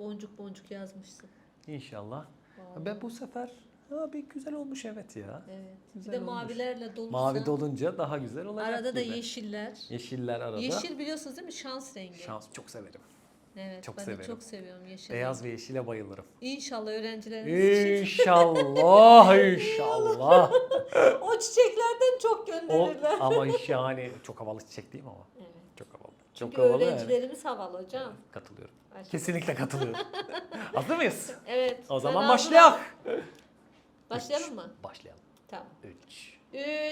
boncuk boncuk yazmışsın. İnşallah. Vallahi. Ben bu sefer ha, bir güzel olmuş evet ya. Evet. Güzel bir de olmuş. mavilerle dolursa. Mavi dolunca daha güzel olacak Arada da gibi. yeşiller. Yeşiller arada. Yeşil biliyorsunuz değil mi? Şans rengi. Şans çok severim. Evet. çok ben severim. de çok seviyorum yeşil. Beyaz ve yeşile bayılırım. İnşallah öğrencilerimiz için İnşallah, inşallah. o çiçeklerden çok O, gönderirler. ama yani çok havalı çiçek değil mi ama? Evet. Çok havalı. Çünkü çok havalı yani. öğrencilerimiz havalı hocam. Katılıyorum. Başka- Kesinlikle katılıyorum. Hazır mıyız? Evet. O ben zaman hazırım. başlayalım. Başlayalım mı? Başlayalım. Tamam. 3.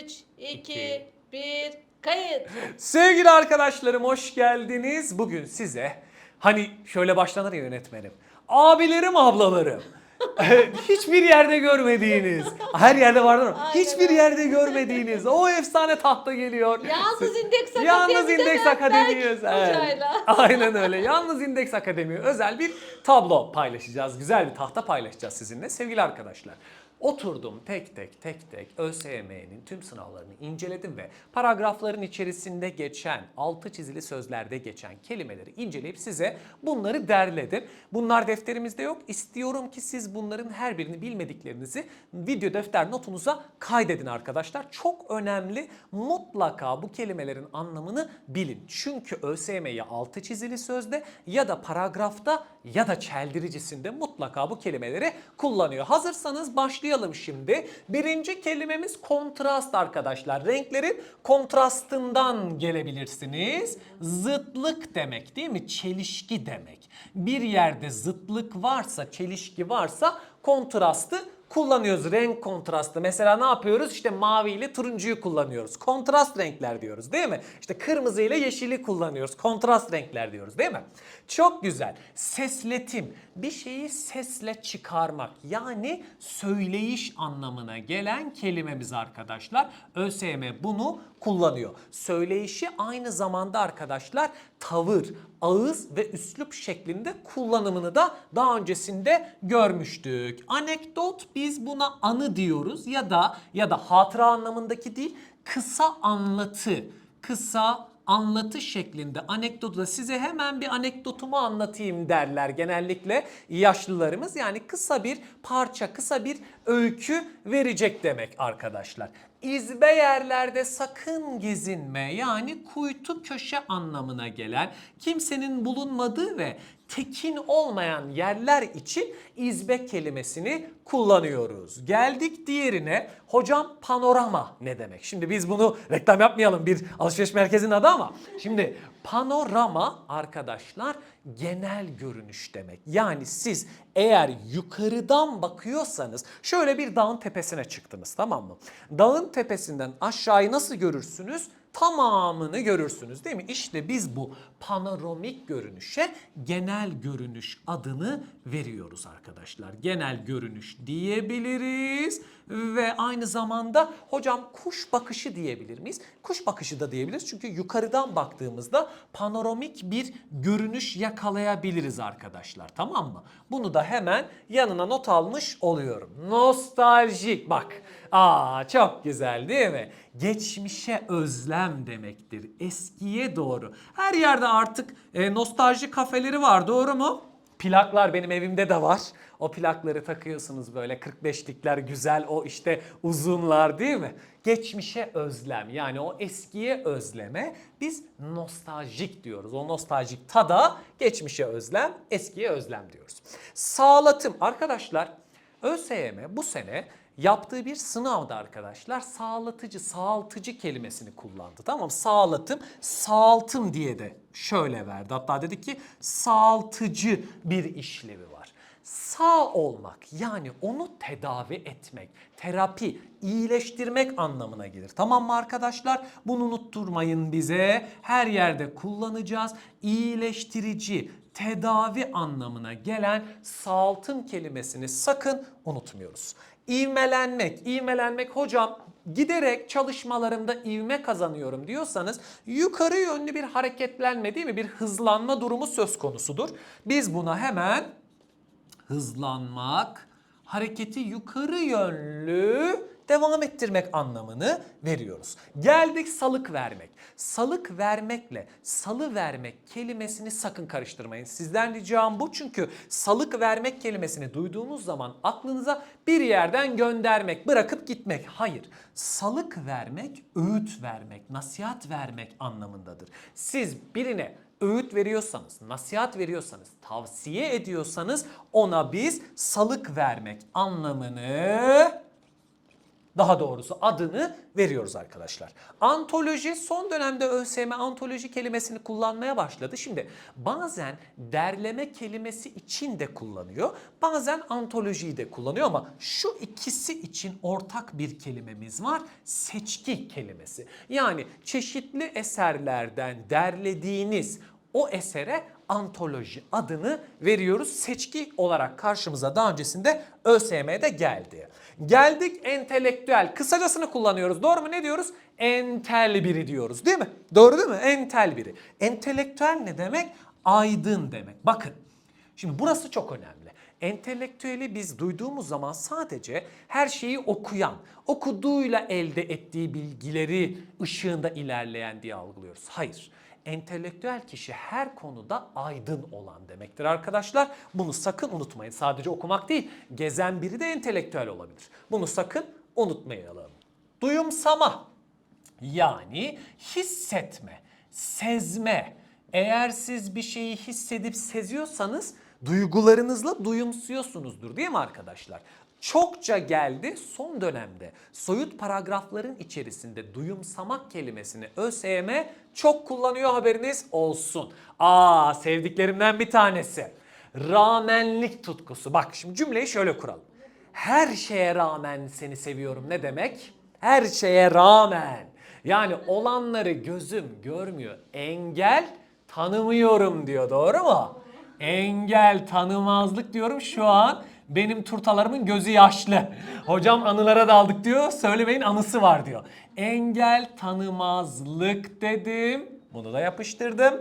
3, 2, İki. 1, kayıt. Sevgili arkadaşlarım hoş geldiniz. Bugün size hani şöyle başlanır ya yönetmenim. Abilerim, ablalarım. Hiçbir yerde görmediğiniz, her yerde vardır ama Aynen hiçbir öyle. yerde görmediğiniz o efsane tahta geliyor. Yalnız İndeks Akademi. Yalnız İndeks Akademi özel. Aynen öyle. Yalnız İndeks Akademi özel bir tablo paylaşacağız. Güzel bir tahta paylaşacağız sizinle sevgili arkadaşlar. Oturdum tek tek tek tek ÖSYM'nin tüm sınavlarını inceledim ve paragrafların içerisinde geçen, altı çizili sözlerde geçen kelimeleri inceleyip size bunları derledim. Bunlar defterimizde yok. İstiyorum ki siz bunların her birini bilmediklerinizi video defter notunuza kaydedin arkadaşlar. Çok önemli. Mutlaka bu kelimelerin anlamını bilin. Çünkü ÖSYM'ye altı çizili sözde ya da paragrafta ya da çeldiricisinde mutlaka bu kelimeleri kullanıyor. Hazırsanız başlayalım şimdi. Birinci kelimemiz kontrast arkadaşlar. Renklerin kontrastından gelebilirsiniz. Zıtlık demek değil mi? Çelişki demek. Bir yerde zıtlık varsa, çelişki varsa kontrastı kullanıyoruz. Renk kontrastı. Mesela ne yapıyoruz? İşte mavi ile turuncuyu kullanıyoruz. Kontrast renkler diyoruz değil mi? İşte kırmızı ile yeşili kullanıyoruz. Kontrast renkler diyoruz değil mi? Çok güzel. Sesletim. Bir şeyi sesle çıkarmak. Yani söyleyiş anlamına gelen kelimemiz arkadaşlar. ÖSYM bunu kullanıyor. Söyleyişi aynı zamanda arkadaşlar tavır, ağız ve üslup şeklinde kullanımını da daha öncesinde görmüştük. Anekdot biz buna anı diyoruz ya da ya da hatıra anlamındaki değil kısa anlatı, kısa anlatı şeklinde anekdotu da size hemen bir anekdotumu anlatayım derler genellikle yaşlılarımız. Yani kısa bir parça, kısa bir öykü verecek demek arkadaşlar. İzbe yerlerde sakın gezinme yani kuytu köşe anlamına gelen kimsenin bulunmadığı ve tekin olmayan yerler için izbe kelimesini kullanıyoruz. Geldik diğerine. Hocam panorama ne demek? Şimdi biz bunu reklam yapmayalım bir alışveriş merkezinin adı ama şimdi panorama arkadaşlar genel görünüş demek. Yani siz eğer yukarıdan bakıyorsanız şöyle bir dağın tepesine çıktınız tamam mı? Dağın tepesinden aşağıyı nasıl görürsünüz? tamamını görürsünüz değil mi? İşte biz bu panoramik görünüşe genel görünüş adını veriyoruz arkadaşlar. Genel görünüş diyebiliriz ve aynı zamanda hocam kuş bakışı diyebilir miyiz? Kuş bakışı da diyebiliriz çünkü yukarıdan baktığımızda panoramik bir görünüş yakalayabiliriz arkadaşlar tamam mı? Bunu da hemen yanına not almış oluyorum. Nostaljik bak. Aa çok güzel değil mi? Geçmişe özlem demektir. Eskiye doğru. Her yerde artık e, nostalji kafeleri var doğru mu? Plaklar benim evimde de var. O plakları takıyorsunuz böyle 45'likler güzel o işte uzunlar değil mi? Geçmişe özlem yani o eskiye özleme biz nostaljik diyoruz. O nostaljik tada geçmişe özlem, eskiye özlem diyoruz. Sağlatım arkadaşlar ÖSYM bu sene yaptığı bir sınavda arkadaşlar sağlatıcı, sağaltıcı kelimesini kullandı. Tamam sağlatım, sağaltım diye de şöyle verdi. Hatta dedi ki sağaltıcı bir işlevi var. Sağ olmak yani onu tedavi etmek, terapi, iyileştirmek anlamına gelir. Tamam mı arkadaşlar? Bunu unutturmayın bize. Her yerde kullanacağız. İyileştirici, tedavi anlamına gelen sağaltım kelimesini sakın unutmuyoruz. İvmelenmek, ivmelenmek hocam giderek çalışmalarımda ivme kazanıyorum diyorsanız yukarı yönlü bir hareketlenme değil mi? Bir hızlanma durumu söz konusudur. Biz buna hemen hızlanmak, hareketi yukarı yönlü devam ettirmek anlamını veriyoruz. Geldik salık vermek. Salık vermekle salı vermek kelimesini sakın karıştırmayın. Sizden ricam bu çünkü salık vermek kelimesini duyduğunuz zaman aklınıza bir yerden göndermek, bırakıp gitmek. Hayır. Salık vermek, öğüt vermek, nasihat vermek anlamındadır. Siz birine öğüt veriyorsanız, nasihat veriyorsanız, tavsiye ediyorsanız ona biz salık vermek anlamını daha doğrusu adını veriyoruz arkadaşlar. Antoloji son dönemde ÖSYM antoloji kelimesini kullanmaya başladı. Şimdi bazen derleme kelimesi için de kullanıyor. Bazen antolojiyi de kullanıyor ama şu ikisi için ortak bir kelimemiz var. Seçki kelimesi. Yani çeşitli eserlerden derlediğiniz o esere antoloji adını veriyoruz. Seçki olarak karşımıza daha öncesinde ÖSYM'de geldi. Geldik entelektüel. Kısacasını kullanıyoruz. Doğru mu? Ne diyoruz? Entel biri diyoruz değil mi? Doğru değil mi? Entel biri. Entelektüel ne demek? Aydın demek. Bakın. Şimdi burası çok önemli. Entelektüeli biz duyduğumuz zaman sadece her şeyi okuyan, okuduğuyla elde ettiği bilgileri ışığında ilerleyen diye algılıyoruz. Hayır. Entelektüel kişi her konuda aydın olan demektir arkadaşlar. Bunu sakın unutmayın. Sadece okumak değil, gezen biri de entelektüel olabilir. Bunu sakın unutmayalım. Duyumsama yani hissetme, sezme. Eğer siz bir şeyi hissedip seziyorsanız duygularınızla duyumsuyorsunuzdur değil mi arkadaşlar? Çokça geldi son dönemde soyut paragrafların içerisinde duyumsamak kelimesini ÖSYM çok kullanıyor haberiniz olsun. Aa sevdiklerimden bir tanesi. Rağmenlik tutkusu. Bak şimdi cümleyi şöyle kuralım. Her şeye rağmen seni seviyorum ne demek? Her şeye rağmen. Yani olanları gözüm görmüyor. Engel tanımıyorum diyor doğru mu? Engel tanımazlık diyorum şu an benim turtalarımın gözü yaşlı. Hocam anılara daldık diyor. Söylemeyin anısı var diyor. Engel tanımazlık dedim. Bunu da yapıştırdım.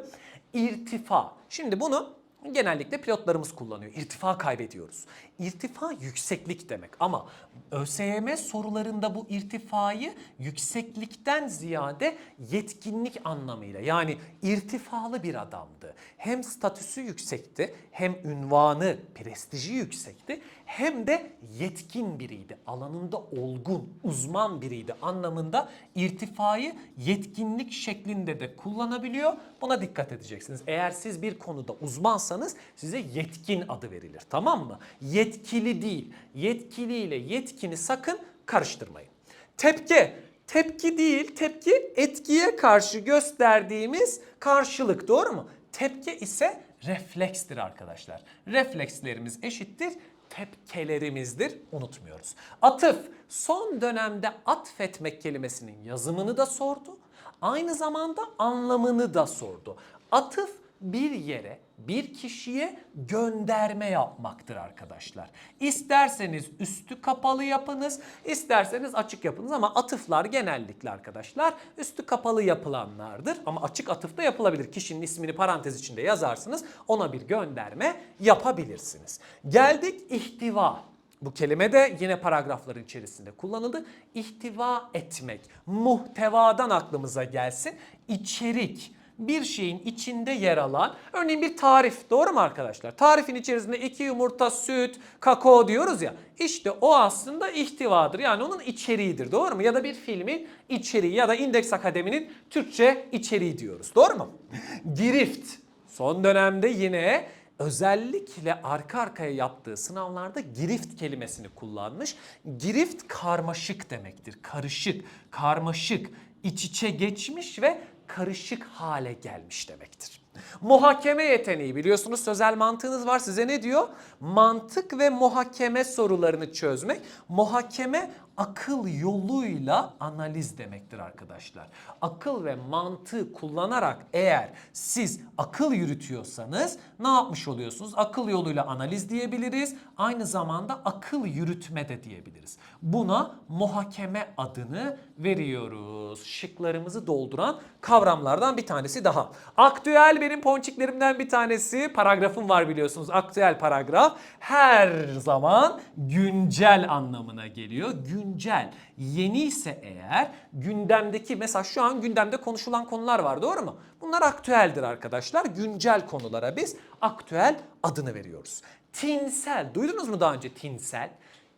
İrtifa. Şimdi bunu genellikle pilotlarımız kullanıyor. İrtifa kaybediyoruz. İrtifa yükseklik demek ama ÖSYM sorularında bu irtifayı yükseklikten ziyade yetkinlik anlamıyla yani irtifalı bir adamdı. Hem statüsü yüksekti, hem ünvanı, prestiji yüksekti, hem de yetkin biriydi. Alanında olgun, uzman biriydi anlamında irtifayı yetkinlik şeklinde de kullanabiliyor. Buna dikkat edeceksiniz. Eğer siz bir konuda uzmansanız size yetkin adı verilir. Tamam mı? Yetkili değil. Yetkili ile yetkini sakın karıştırmayın. Tepki. Tepki değil, tepki etkiye karşı gösterdiğimiz karşılık doğru mu? Tepki ise reflekstir arkadaşlar. Reflekslerimiz eşittir tepkelerimizdir unutmuyoruz. Atıf son dönemde atfetmek kelimesinin yazımını da sordu. Aynı zamanda anlamını da sordu. Atıf bir yere, bir kişiye gönderme yapmaktır arkadaşlar. İsterseniz üstü kapalı yapınız, isterseniz açık yapınız ama atıflar genellikle arkadaşlar üstü kapalı yapılanlardır. Ama açık atıf da yapılabilir. Kişinin ismini parantez içinde yazarsınız, ona bir gönderme yapabilirsiniz. Geldik ihtiva. Bu kelime de yine paragrafların içerisinde kullanıldı. İhtiva etmek, muhtevadan aklımıza gelsin. İçerik, bir şeyin içinde yer alan örneğin bir tarif doğru mu arkadaşlar? Tarifin içerisinde iki yumurta, süt, kakao diyoruz ya işte o aslında ihtivadır yani onun içeriğidir doğru mu? Ya da bir filmin içeriği ya da İndeks Akademi'nin Türkçe içeriği diyoruz doğru mu? Girift son dönemde yine özellikle arka arkaya yaptığı sınavlarda girift kelimesini kullanmış. Girift karmaşık demektir. Karışık, karmaşık, iç içe geçmiş ve karışık hale gelmiş demektir. Muhakeme yeteneği biliyorsunuz sözel mantığınız var size ne diyor? Mantık ve muhakeme sorularını çözmek. Muhakeme akıl yoluyla analiz demektir arkadaşlar. Akıl ve mantığı kullanarak eğer siz akıl yürütüyorsanız ne yapmış oluyorsunuz? Akıl yoluyla analiz diyebiliriz. Aynı zamanda akıl yürütme de diyebiliriz. Buna muhakeme adını veriyoruz. Şıklarımızı dolduran kavramlardan bir tanesi daha. Aktüel benim ponçiklerimden bir tanesi. Paragrafım var biliyorsunuz. Aktüel paragraf. Her zaman güncel anlamına geliyor. Güncel. Yeni ise eğer gündemdeki mesela şu an gündemde konuşulan konular var doğru mu? Bunlar aktüeldir arkadaşlar. Güncel konulara biz aktüel adını veriyoruz. Tinsel. Duydunuz mu daha önce tinsel?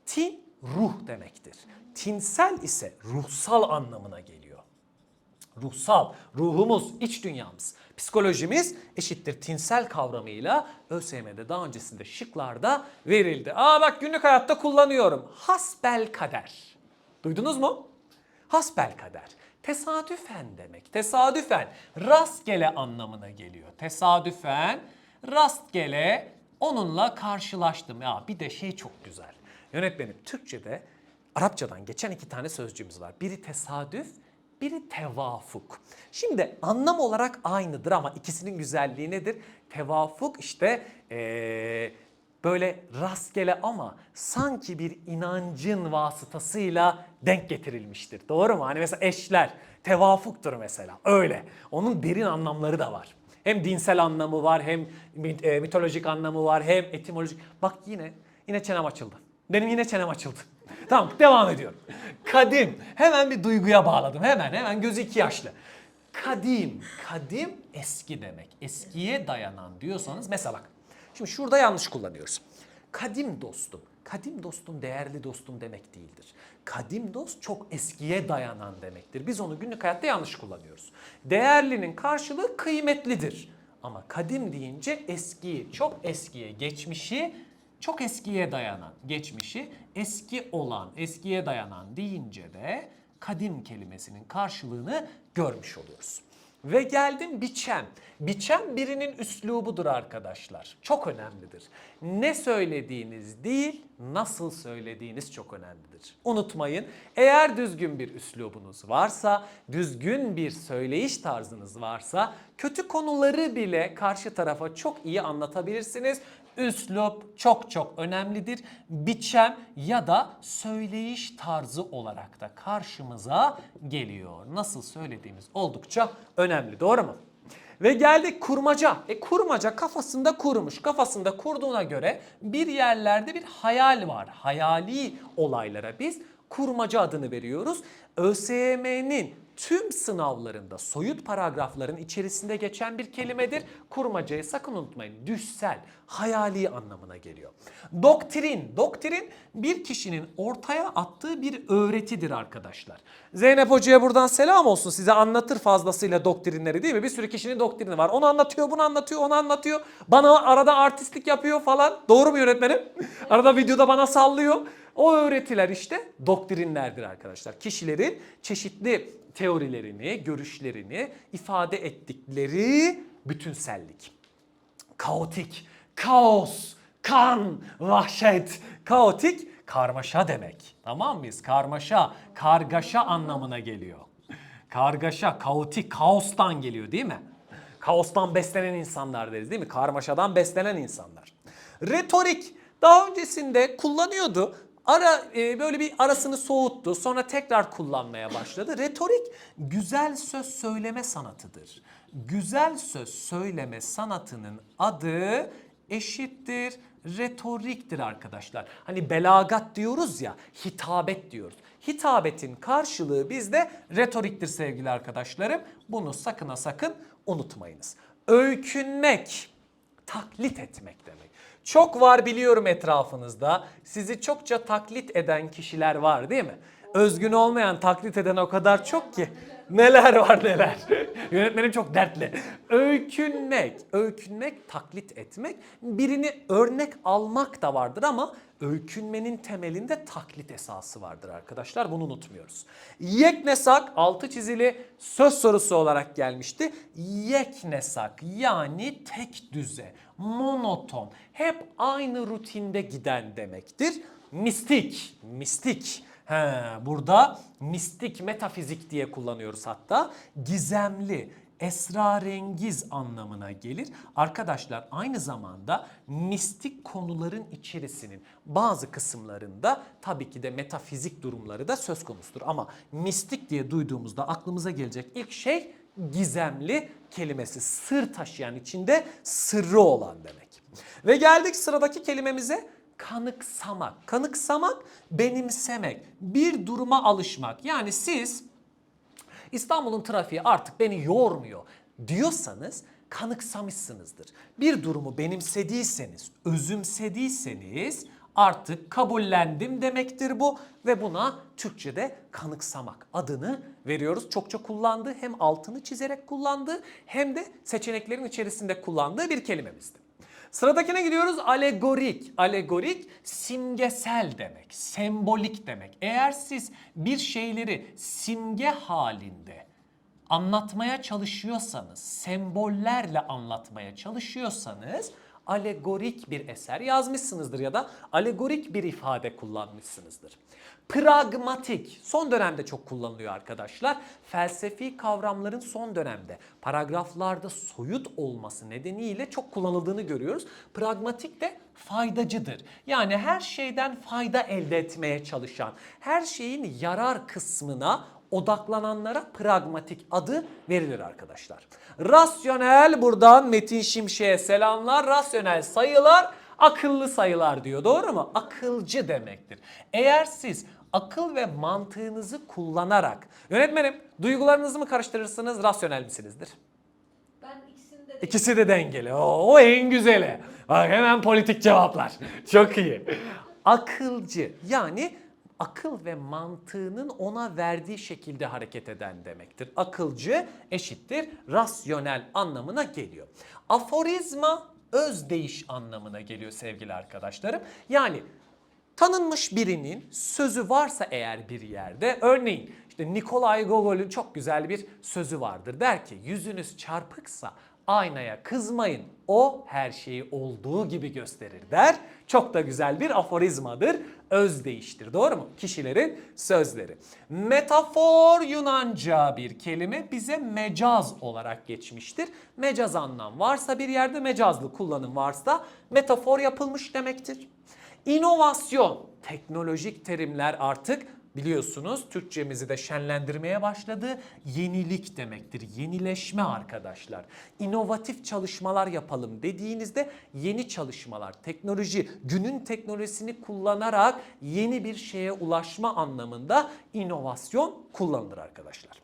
Tin ruh demektir. Tinsel ise ruhsal anlamına geliyor ruhsal, ruhumuz, iç dünyamız, psikolojimiz eşittir tinsel kavramıyla ÖSYM'de daha öncesinde şıklarda verildi. Aa bak günlük hayatta kullanıyorum. Hasbel kader. Duydunuz mu? Hasbel kader. Tesadüfen demek. Tesadüfen rastgele anlamına geliyor. Tesadüfen rastgele onunla karşılaştım. Ya bir de şey çok güzel. Yönetmenim Türkçe'de Arapçadan geçen iki tane sözcüğümüz var. Biri tesadüf, biri tevafuk. Şimdi anlam olarak aynıdır ama ikisinin güzelliği nedir? Tevafuk işte eee, böyle rastgele ama sanki bir inancın vasıtasıyla denk getirilmiştir. Doğru mu? Hani mesela eşler tevafuktur mesela öyle. Onun derin anlamları da var. Hem dinsel anlamı var hem e, mitolojik anlamı var hem etimolojik. Bak yine yine çenem açıldı. Benim yine çenem açıldı. Tamam devam ediyorum. Kadim. Hemen bir duyguya bağladım. Hemen hemen gözü iki yaşlı. Kadim. Kadim eski demek. Eskiye dayanan diyorsanız mesela bak. Şimdi şurada yanlış kullanıyoruz. Kadim dostum. Kadim dostum değerli dostum demek değildir. Kadim dost çok eskiye dayanan demektir. Biz onu günlük hayatta yanlış kullanıyoruz. Değerlinin karşılığı kıymetlidir. Ama kadim deyince eskiyi, çok eskiye, geçmişi çok eskiye dayanan, geçmişi eski olan, eskiye dayanan deyince de kadim kelimesinin karşılığını görmüş oluyoruz. Ve geldim biçem. Biçem birinin üslubudur arkadaşlar. Çok önemlidir. Ne söylediğiniz değil, nasıl söylediğiniz çok önemlidir. Unutmayın, eğer düzgün bir üslubunuz varsa, düzgün bir söyleyiş tarzınız varsa, kötü konuları bile karşı tarafa çok iyi anlatabilirsiniz. Üslup çok çok önemlidir. Biçem ya da söyleyiş tarzı olarak da karşımıza geliyor. Nasıl söylediğimiz oldukça önemli. Doğru mu? Ve geldik kurmaca. E kurmaca kafasında kurmuş. Kafasında kurduğuna göre bir yerlerde bir hayal var. Hayali olaylara biz kurmaca adını veriyoruz. ÖSYM'nin tüm sınavlarında soyut paragrafların içerisinde geçen bir kelimedir. Kurmacayı sakın unutmayın. Düşsel, hayali anlamına geliyor. Doktrin, doktrin bir kişinin ortaya attığı bir öğretidir arkadaşlar. Zeynep Hoca'ya buradan selam olsun. Size anlatır fazlasıyla doktrinleri değil mi? Bir sürü kişinin doktrini var. Onu anlatıyor, bunu anlatıyor, onu anlatıyor. Bana arada artistlik yapıyor falan. Doğru mu yönetmenim? Arada videoda bana sallıyor. O öğretiler işte doktrinlerdir arkadaşlar. Kişilerin çeşitli teorilerini, görüşlerini ifade ettikleri bütünsellik. Kaotik, kaos, kan, vahşet, kaotik karmaşa demek. Tamam mıyız? Karmaşa, kargaşa anlamına geliyor. Kargaşa, kaotik, kaostan geliyor değil mi? Kaostan beslenen insanlar deriz değil mi? Karmaşadan beslenen insanlar. Retorik daha öncesinde kullanıyordu. Ara e, böyle bir arasını soğuttu. Sonra tekrar kullanmaya başladı. Retorik güzel söz söyleme sanatıdır. Güzel söz söyleme sanatının adı eşittir retoriktir arkadaşlar. Hani belagat diyoruz ya, hitabet diyoruz. Hitabetin karşılığı bizde retoriktir sevgili arkadaşlarım. Bunu sakın ha sakın unutmayınız. Öykünmek, taklit etmek demek. Çok var biliyorum etrafınızda. Sizi çokça taklit eden kişiler var değil mi? Özgün olmayan taklit eden o kadar çok ki. Neler var neler. Yönetmenim çok dertli. Öykünmek, öykünmek, taklit etmek. Birini örnek almak da vardır ama öykünmenin temelinde taklit esası vardır arkadaşlar. Bunu unutmuyoruz. Yeknesak altı çizili söz sorusu olarak gelmişti. Yeknesak yani tek düze, monoton, hep aynı rutinde giden demektir. Mistik, mistik. He, burada mistik, metafizik diye kullanıyoruz hatta. Gizemli, esrarengiz anlamına gelir. Arkadaşlar aynı zamanda mistik konuların içerisinin bazı kısımlarında tabii ki de metafizik durumları da söz konusudur. Ama mistik diye duyduğumuzda aklımıza gelecek ilk şey gizemli kelimesi. Sır taşıyan içinde sırrı olan demek. Ve geldik sıradaki kelimemize kanıksamak. Kanıksamak benimsemek, bir duruma alışmak. Yani siz İstanbul'un trafiği artık beni yormuyor diyorsanız kanıksamışsınızdır. Bir durumu benimsediyseniz, özümsediyseniz artık kabullendim demektir bu ve buna Türkçe'de kanıksamak adını veriyoruz. Çokça kullandığı hem altını çizerek kullandığı hem de seçeneklerin içerisinde kullandığı bir kelimemizdi. Sıradakine gidiyoruz. Alegorik. Alegorik simgesel demek, sembolik demek. Eğer siz bir şeyleri simge halinde anlatmaya çalışıyorsanız, sembollerle anlatmaya çalışıyorsanız alegorik bir eser yazmışsınızdır ya da alegorik bir ifade kullanmışsınızdır. Pragmatik son dönemde çok kullanılıyor arkadaşlar. Felsefi kavramların son dönemde paragraflarda soyut olması nedeniyle çok kullanıldığını görüyoruz. Pragmatik de faydacıdır. Yani her şeyden fayda elde etmeye çalışan, her şeyin yarar kısmına odaklananlara pragmatik adı verilir arkadaşlar. Rasyonel buradan Metin Şimşek'e selamlar. Rasyonel sayılar akıllı sayılar diyor. Doğru mu? Akılcı demektir. Eğer siz akıl ve mantığınızı kullanarak yönetmenim duygularınızı mı karıştırırsınız rasyonel misinizdir? Ben ikisini de İkisi de dengeli. O, o en güzeli. Bak hemen politik cevaplar. Çok iyi. Akılcı yani akıl ve mantığının ona verdiği şekilde hareket eden demektir. Akılcı eşittir rasyonel anlamına geliyor. Aforizma özdeyiş anlamına geliyor sevgili arkadaşlarım. Yani tanınmış birinin sözü varsa eğer bir yerde örneğin işte Nikolay Gogol'ün çok güzel bir sözü vardır. Der ki yüzünüz çarpıksa aynaya kızmayın. O her şeyi olduğu gibi gösterir der. Çok da güzel bir aforizmadır. Özdeyiştir. Doğru mu? Kişilerin sözleri. Metafor Yunanca bir kelime bize mecaz olarak geçmiştir. Mecaz anlam varsa bir yerde mecazlı kullanım varsa metafor yapılmış demektir. İnovasyon, teknolojik terimler artık biliyorsunuz Türkçemizi de şenlendirmeye başladı. Yenilik demektir. Yenileşme arkadaşlar. İnovatif çalışmalar yapalım dediğinizde yeni çalışmalar, teknoloji, günün teknolojisini kullanarak yeni bir şeye ulaşma anlamında inovasyon kullanılır arkadaşlar.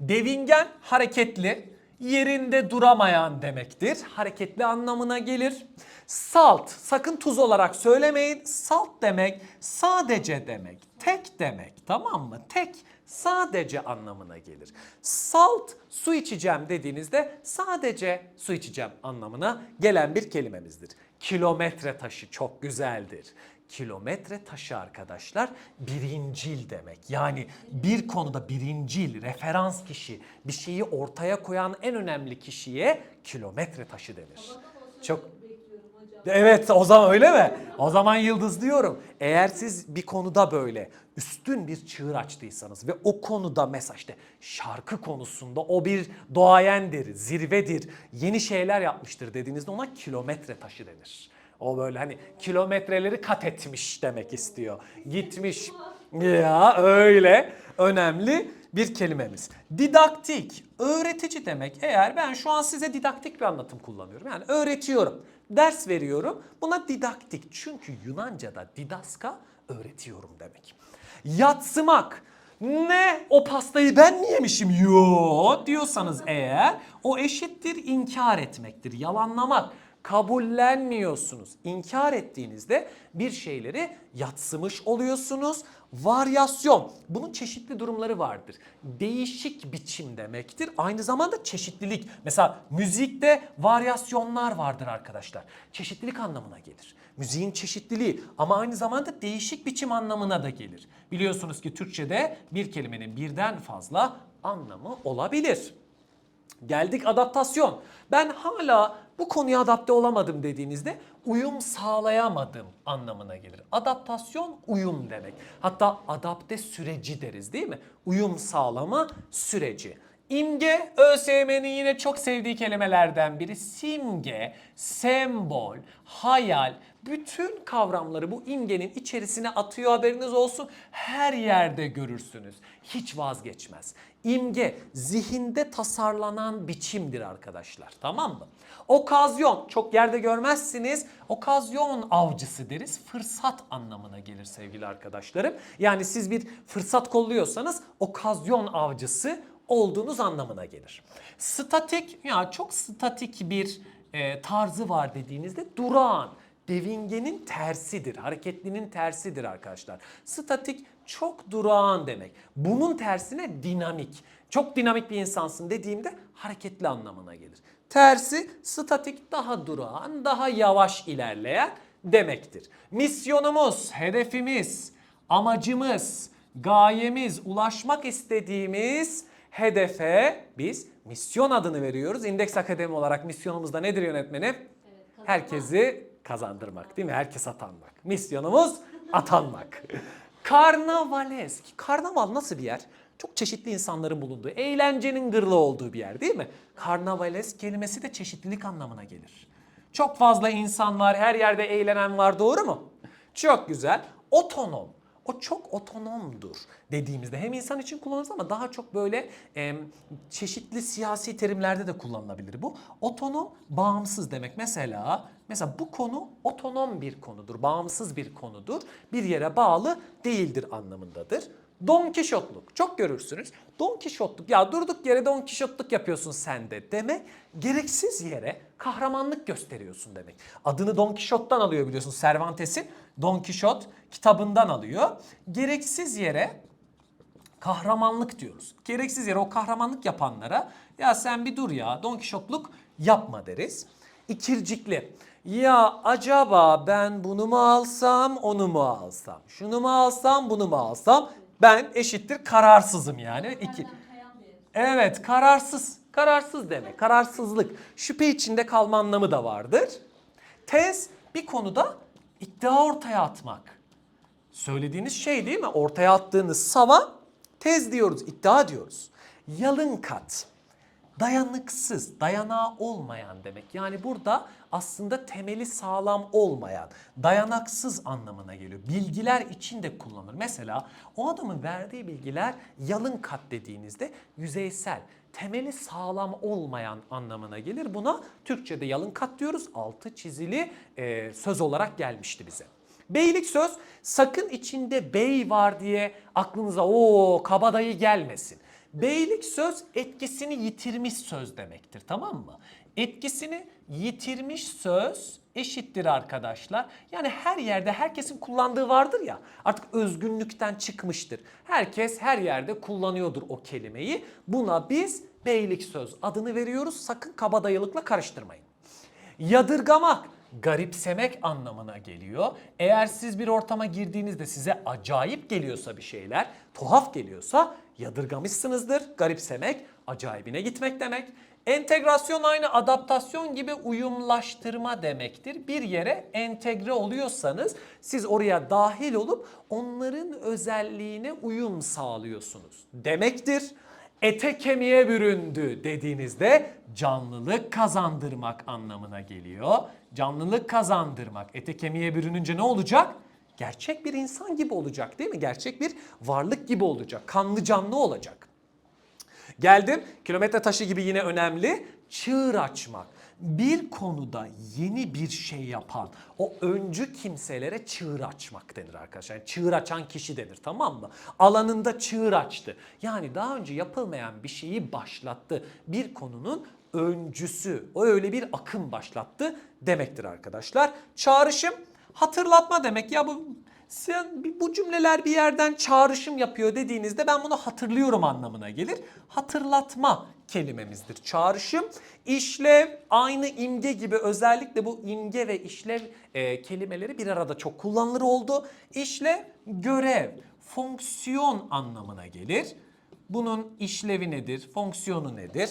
Devingen hareketli, yerinde duramayan demektir. Hareketli anlamına gelir. Salt, sakın tuz olarak söylemeyin. Salt demek sadece demek, tek demek tamam mı? Tek, sadece anlamına gelir. Salt, su içeceğim dediğinizde sadece su içeceğim anlamına gelen bir kelimemizdir. Kilometre taşı çok güzeldir. Kilometre taşı arkadaşlar birincil demek. Yani bir konuda birincil, referans kişi, bir şeyi ortaya koyan en önemli kişiye kilometre taşı denir. Çok Evet o zaman öyle mi? O zaman yıldız diyorum. Eğer siz bir konuda böyle üstün bir çığır açtıysanız ve o konuda mesela işte şarkı konusunda o bir doğayendir, zirvedir, yeni şeyler yapmıştır dediğinizde ona kilometre taşı denir. O böyle hani kilometreleri kat etmiş demek istiyor. Gitmiş. Ya öyle önemli bir kelimemiz. Didaktik, öğretici demek. Eğer ben şu an size didaktik bir anlatım kullanıyorum. Yani öğretiyorum, ders veriyorum. Buna didaktik. Çünkü Yunanca'da didaska öğretiyorum demek. Yatsımak. Ne o pastayı ben mi yemişim? Yo diyorsanız eğer o eşittir inkar etmektir, yalanlamak kabullenmiyorsunuz. İnkar ettiğinizde bir şeyleri yatsımış oluyorsunuz. Varyasyon. Bunun çeşitli durumları vardır. Değişik biçim demektir. Aynı zamanda çeşitlilik. Mesela müzikte varyasyonlar vardır arkadaşlar. Çeşitlilik anlamına gelir. Müziğin çeşitliliği ama aynı zamanda değişik biçim anlamına da gelir. Biliyorsunuz ki Türkçe'de bir kelimenin birden fazla anlamı olabilir. Geldik adaptasyon. Ben hala bu konuya adapte olamadım dediğinizde uyum sağlayamadım anlamına gelir. Adaptasyon uyum demek. Hatta adapte süreci deriz değil mi? Uyum sağlama süreci. İmge ÖSYM'nin yine çok sevdiği kelimelerden biri. Simge, sembol, hayal bütün kavramları bu imgenin içerisine atıyor haberiniz olsun. Her yerde görürsünüz. Hiç vazgeçmez. İmge zihinde tasarlanan biçimdir arkadaşlar. Tamam mı? Okazyon çok yerde görmezsiniz. Okazyon avcısı deriz. Fırsat anlamına gelir sevgili arkadaşlarım. Yani siz bir fırsat kolluyorsanız okazyon avcısı olduğunuz anlamına gelir. Statik ya çok statik bir e, tarzı var dediğinizde durağan, devingenin tersidir, hareketlinin tersidir arkadaşlar. Statik çok durağan demek. Bunun tersine dinamik. Çok dinamik bir insansın dediğimde hareketli anlamına gelir. Tersi statik daha durağan, daha yavaş ilerleyen demektir. Misyonumuz, hedefimiz, amacımız, gayemiz, ulaşmak istediğimiz hedefe biz misyon adını veriyoruz. İndeks Akademi olarak misyonumuz da nedir yönetmenim? Herkesi kazandırmak değil mi? Herkes atanmak. Misyonumuz atanmak. Karnavalesk. Karnaval nasıl bir yer? Çok çeşitli insanların bulunduğu, eğlencenin gırlı olduğu bir yer değil mi? Karnavalesk kelimesi de çeşitlilik anlamına gelir. Çok fazla insan var, her yerde eğlenen var doğru mu? Çok güzel. Otonom. O çok otonomdur dediğimizde hem insan için kullanırız ama daha çok böyle em, çeşitli siyasi terimlerde de kullanılabilir bu. Otonom bağımsız demek. Mesela mesela bu konu otonom bir konudur, bağımsız bir konudur. Bir yere bağlı değildir anlamındadır. Don Kişotluk çok görürsünüz. Don Kişotluk ya durduk yere Don Kişotluk yapıyorsun sen de demek gereksiz yere kahramanlık gösteriyorsun demek. Adını Don Kişot'tan alıyor biliyorsun Cervantes'in Don Kişot kitabından alıyor. Gereksiz yere kahramanlık diyoruz. Gereksiz yere o kahramanlık yapanlara ya sen bir dur ya Don Kişotluk yapma deriz. İkircikli. Ya acaba ben bunu mu alsam onu mu alsam? Şunu mu alsam bunu mu alsam? Ben eşittir kararsızım yani. İki. Evet kararsız. Kararsız demek. Kararsızlık. Şüphe içinde kalma anlamı da vardır. Tez bir konuda iddia ortaya atmak. Söylediğiniz şey değil mi? Ortaya attığınız sava tez diyoruz, iddia diyoruz. Yalın kat. Dayanıksız, dayanağı olmayan demek. Yani burada aslında temeli sağlam olmayan, dayanaksız anlamına geliyor. Bilgiler için de kullanılır. Mesela o adamın verdiği bilgiler yalın kat dediğinizde yüzeysel, temeli sağlam olmayan anlamına gelir. Buna Türkçe'de yalın kat diyoruz. Altı çizili e, söz olarak gelmişti bize. Beylik söz sakın içinde bey var diye aklınıza o kabadayı gelmesin. Beylik söz etkisini yitirmiş söz demektir tamam mı? Etkisini yitirmiş söz eşittir arkadaşlar. Yani her yerde herkesin kullandığı vardır ya artık özgünlükten çıkmıştır. Herkes her yerde kullanıyordur o kelimeyi. Buna biz beylik söz adını veriyoruz. Sakın kabadayılıkla karıştırmayın. Yadırgamak, garipsemek anlamına geliyor. Eğer siz bir ortama girdiğinizde size acayip geliyorsa bir şeyler, tuhaf geliyorsa yadırgamışsınızdır. Garipsemek, acayibine gitmek demek. Entegrasyon aynı adaptasyon gibi uyumlaştırma demektir. Bir yere entegre oluyorsanız siz oraya dahil olup onların özelliğine uyum sağlıyorsunuz demektir ete kemiğe büründü dediğinizde canlılık kazandırmak anlamına geliyor. Canlılık kazandırmak. Ete kemiğe bürününce ne olacak? Gerçek bir insan gibi olacak değil mi? Gerçek bir varlık gibi olacak. Kanlı canlı olacak. Geldim kilometre taşı gibi yine önemli. Çığır açmak. Bir konuda yeni bir şey yapan o öncü kimselere çığır açmak denir arkadaşlar. Yani çığır açan kişi denir tamam mı? Alanında çığır açtı. Yani daha önce yapılmayan bir şeyi başlattı. Bir konunun öncüsü. O öyle bir akım başlattı demektir arkadaşlar. Çağrışım hatırlatma demek. Ya bu sen bu cümleler bir yerden çağrışım yapıyor dediğinizde ben bunu hatırlıyorum anlamına gelir. Hatırlatma kelimemizdir. Çağrışım, işlev, aynı imge gibi özellikle bu imge ve işlev e, kelimeleri bir arada çok kullanılır oldu. İşlev, görev, fonksiyon anlamına gelir. Bunun işlevi nedir, fonksiyonu nedir?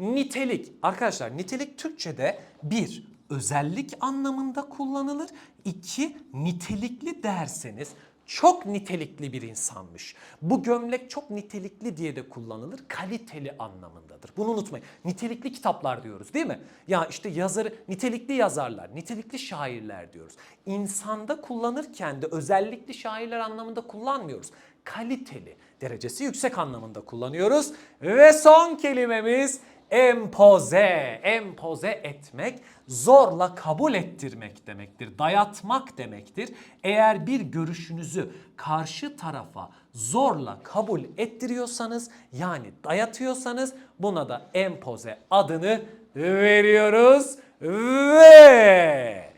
Nitelik. Arkadaşlar nitelik Türkçe'de bir özellik anlamında kullanılır. İki nitelikli derseniz çok nitelikli bir insanmış. Bu gömlek çok nitelikli diye de kullanılır. Kaliteli anlamındadır. Bunu unutmayın. Nitelikli kitaplar diyoruz değil mi? Ya işte yazarı nitelikli yazarlar, nitelikli şairler diyoruz. İnsanda kullanırken de özellikli şairler anlamında kullanmıyoruz. Kaliteli, derecesi yüksek anlamında kullanıyoruz. Ve son kelimemiz empoze. Empoze etmek, zorla kabul ettirmek demektir. Dayatmak demektir. Eğer bir görüşünüzü karşı tarafa zorla kabul ettiriyorsanız yani dayatıyorsanız buna da empoze adını veriyoruz ve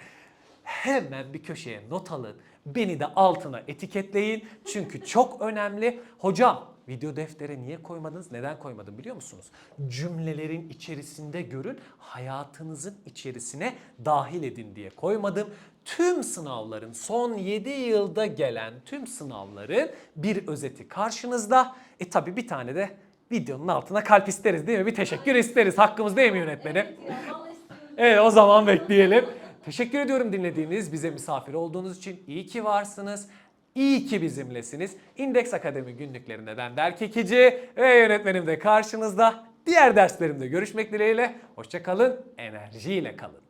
hemen bir köşeye not alın. Beni de altına etiketleyin. Çünkü çok önemli. Hocam video deftere niye koymadınız? Neden koymadım biliyor musunuz? Cümlelerin içerisinde görün. Hayatınızın içerisine dahil edin diye koymadım. Tüm sınavların son 7 yılda gelen tüm sınavların bir özeti karşınızda. E tabi bir tane de videonun altına kalp isteriz değil mi? Bir teşekkür isteriz. Hakkımız değil mi yönetmenim? Evet o zaman bekleyelim. Teşekkür ediyorum dinlediğiniz, bize misafir olduğunuz için. İyi ki varsınız. İyi ki bizimlesiniz. İndeks Akademi günlüklerinde ben Berk İkici ve yönetmenim de karşınızda. Diğer derslerimde görüşmek dileğiyle. Hoşçakalın, enerjiyle kalın.